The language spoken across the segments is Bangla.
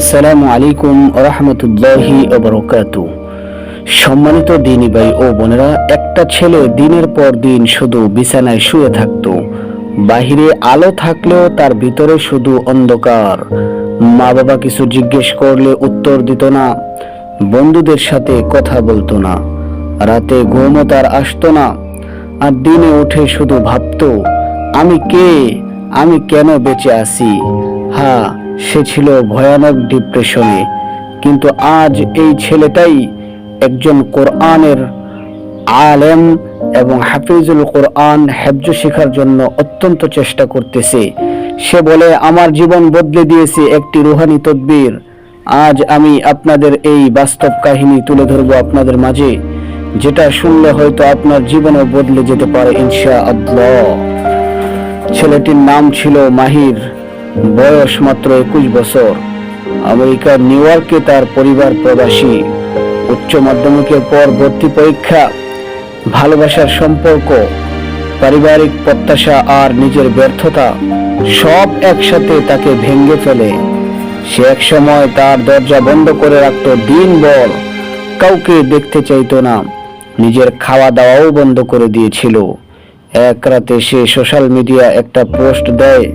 আসসালামু আলাইকুম রহমতুল্লাহি ওবরকাত সম্মানিত দিনী ভাই ও বোনেরা, একটা ছেলে দিনের পর দিন শুধু বিছানায় শুয়ে থাকতো। বাহিরে আলো থাকলেও তার ভিতরে শুধু অন্ধকার। মা বাবা কিছু জিজ্ঞেস করলে উত্তর দিত না, বন্ধুদের সাথে কথা বলতো না। রাতে ঘুমও তার আসতো না, আর দিনে উঠে শুধু ভাবতো, আমি কে? আমি কেন বেঁচে আছি? হ্যাঁ সে ছিল ভয়ানক ডিপ্রেশনে কিন্তু আজ এই ছেলেটাই একজন কোরআনের আলেম এবং হাফিজুল কোরআন হেফজ শেখার জন্য অত্যন্ত চেষ্টা করতেছে। সে বলে, আমার জীবন বদলে দিয়েছে একটি রুহানি তদবির। আজ আমি আপনাদের এই বাস্তব কাহিনী তুলে ধরবো আপনাদের মাঝে, যেটা শুনলে হয়তো আপনার জীবনও বদলে যেতে পারে ইনশা আল্লাহ ছেলেটির নাম ছিল মাহির। বয়স মাত্র একুশ বছর। আমেরিকার নিউ ইয়র্কে তার পরিবার প্রবাসী। উচ্চ মাধ্যমিকের পর ভর্তি পরীক্ষা, ভালোবাসার সম্পর্ক, পারিবারিক প্রত্যাশা আর নিজের ব্যর্থতা সব একসাথে তাকে ভেঙে ফেলে। সে এক সময় তার দরজা বন্ধ করে রাখত দিনভর, কাউকে দেখতে চাইতো না। নিজের খাওয়া দাওয়াও বন্ধ করে দিয়েছিল। এক রাতে সে সোশ্যাল মিডিয়া একটা পোস্ট দেয়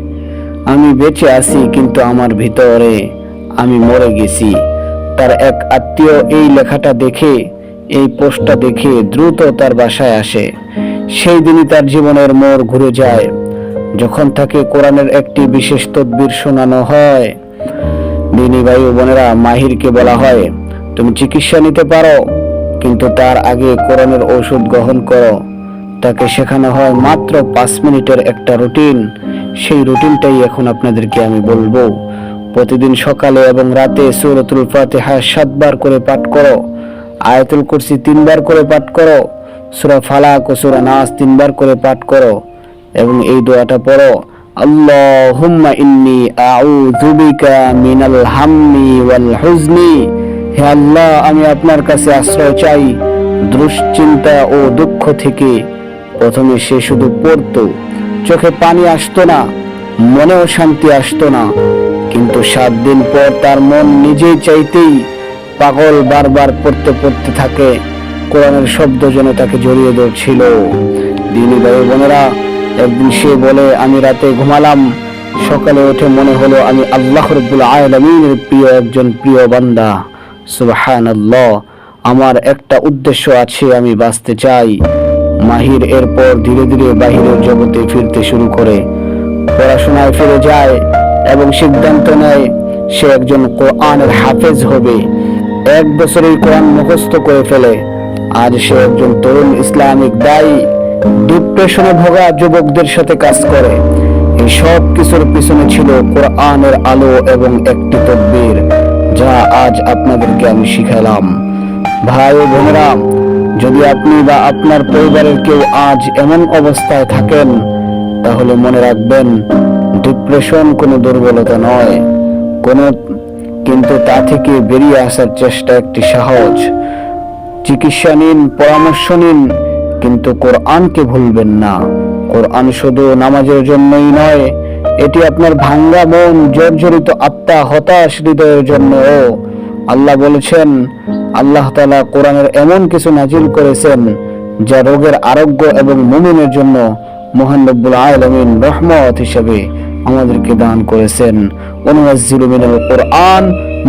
আমি বেঁচে আছি কিন্তু আমার ভিতরে আমি মরে গেছি। তার এক আত্মীয় এই লেখাটা দেখে, এই পোস্টটা দেখে দ্রুত তার বাসায় আসে। সেই দিনই তার জীবনের মোড় ঘুরে যায়। যখন তাকে কোরআনের একটি বিশেষ তদবির শোনানো হয়, দিনী ভাই বোনেরা মাহিরকে বলা হয়, তুমি চিকিৎসা নিতে পারো, কিন্তু তার আগে কোরআনের ঔষধ গ্রহণ করো। তাকে শেখানো হয় মাত্র পাঁচ মিনিটের একটা রুটিন। সেই রুটিনটাই এখন আপনাদেরকে আমি বলব। প্রতিদিন সকালে এবং রাতে সূরাতুল ফাতিহা সাতবার করে পাঠ করো, আয়াতুল কুরসি তিনবার করে পাঠ করো, সূরা ফালাক ও সূরা নাস তিনবার করে পাঠ করো এবং এই দোয়াটা পড়ো, আল্লাহুম্মা ইন্নী আউযু বিকা মিনাল হাম্মি ওয়াল হুজনি। হে আল্লাহ, আমি আপনার কাছে আশ্রয় চাই দুশ্চিন্তা ও দুঃখ থেকে। প্রথমে সে শুধু পড়তো। চোখে পানি আসতো না, মনেও শান্তি আসতো না। কিন্তু সাত দিন পর তার মন নিজেই চাইতেই পাগল বারবার পড়তে পড়তে থাকে। কোরআনের শব্দ যেন তাকে জড়িয়ে ধরছিল। দিনী ভাই বোনেরা, একদিন সে বলে, আমি রাতে ঘুমালাম। সকালে উঠে মনে হলো আমি আল্লাহ রব্বুল আলমিনের প্রিয় একজন প্রিয় বান্দা। সুবাহান আমার একটা উদ্দেশ্য আছে, আমি বাঁচতে চাই। মাহির এরপর ধীরে ধীরে বাহিরের জগতে ফিরতে শুরু করে। পড়াশোনায় ফিরে যায় এবং সিদ্ধান্ত নেয় সে একজন কোরআনের হাফেজ হবে। এক বছরেই কোরআন মুখস্থ করে ফেলে। আজ সে একজন তরুণ ইসলামিক দায়ী। ডিপ্রেশনে ভোগা যুবকদের সাথে কাজ করে। এই সব কিছুর পিছনে ছিল কোরআনের আলো এবং একটি তদ্বির যা আজ আপনাদেরকে আমি শিখালাম। ভাই বোনেরা যদি আপনি বা আপনার পরিবারের কেউ আজ এমন অবস্থায় থাকেন, তাহলে মনে রাখবেন ডিপ্রেশন কোনো দুর্বলতা নয়। কোনো, কিন্তু তা থেকে বেরিয়ে আসার চেষ্টা একটি সহজ চিকিৎসা নিন, পরামর্শ নিন, কিন্তু কোরআনকে ভুলবেন না। কোরআন শুধু নামাজের জন্যই নয়, এটি আপনার ভাঙ্গা মন, জর্জরিত আত্মা, হতাশ হৃদয়ের জন্য আল্লাহ বলেছেন আল্লাহ তালা কোরআনের এমন কিছু নাজিল করেছেন যা রোগের আরোগ্য এবং মুমিনের জন্য মহান রব্বুল আলমিন রহমত হিসেবে আমাদেরকে দান করেছেন। অনুনাজ্জিলু মিনাল কোরআন,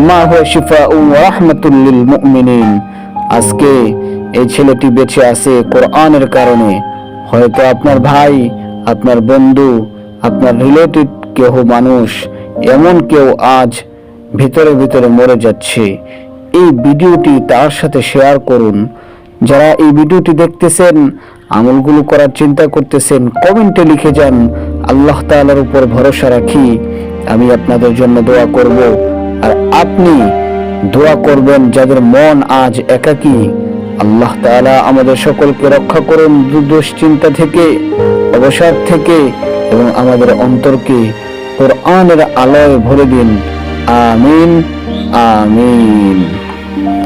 মা হুয়া শিফাউ ওয়া রাহমাতুল মুমিনিন। আজকে এই ছেলেটি বেঁচে আছে কোরআনের কারণে। হয়তো আপনার ভাই, আপনার বন্ধু, আপনার রিলেটিভ কেহ মানুষ, এমন কেউ আজ ভিতরে ভিতরে মরে যাচ্ছে। এই ভিডিওটি তার সাথে শেয়ার করুন। যারা এই ভিডিওটি দেখতেছেন, আমলগুলো করার চিন্তা করতেছেন, কমেন্টে লিখে যান। আল্লাহ তাআলার উপর ভরসা রাখি, আমি আপনাদের জন্য দোয়া করব। আর আপনি দোয়া করবেন যাদের মন আজ একাকী। আল্লাহ তাআলা আমাদের সকলকে রক্ষা করুন দুশ্চিন্তা থেকে, অবসাদ থেকে এবং আমাদের অন্তরকে কোরআনের আলোয় ভরে দিন। আমিন আমিন। Thank you.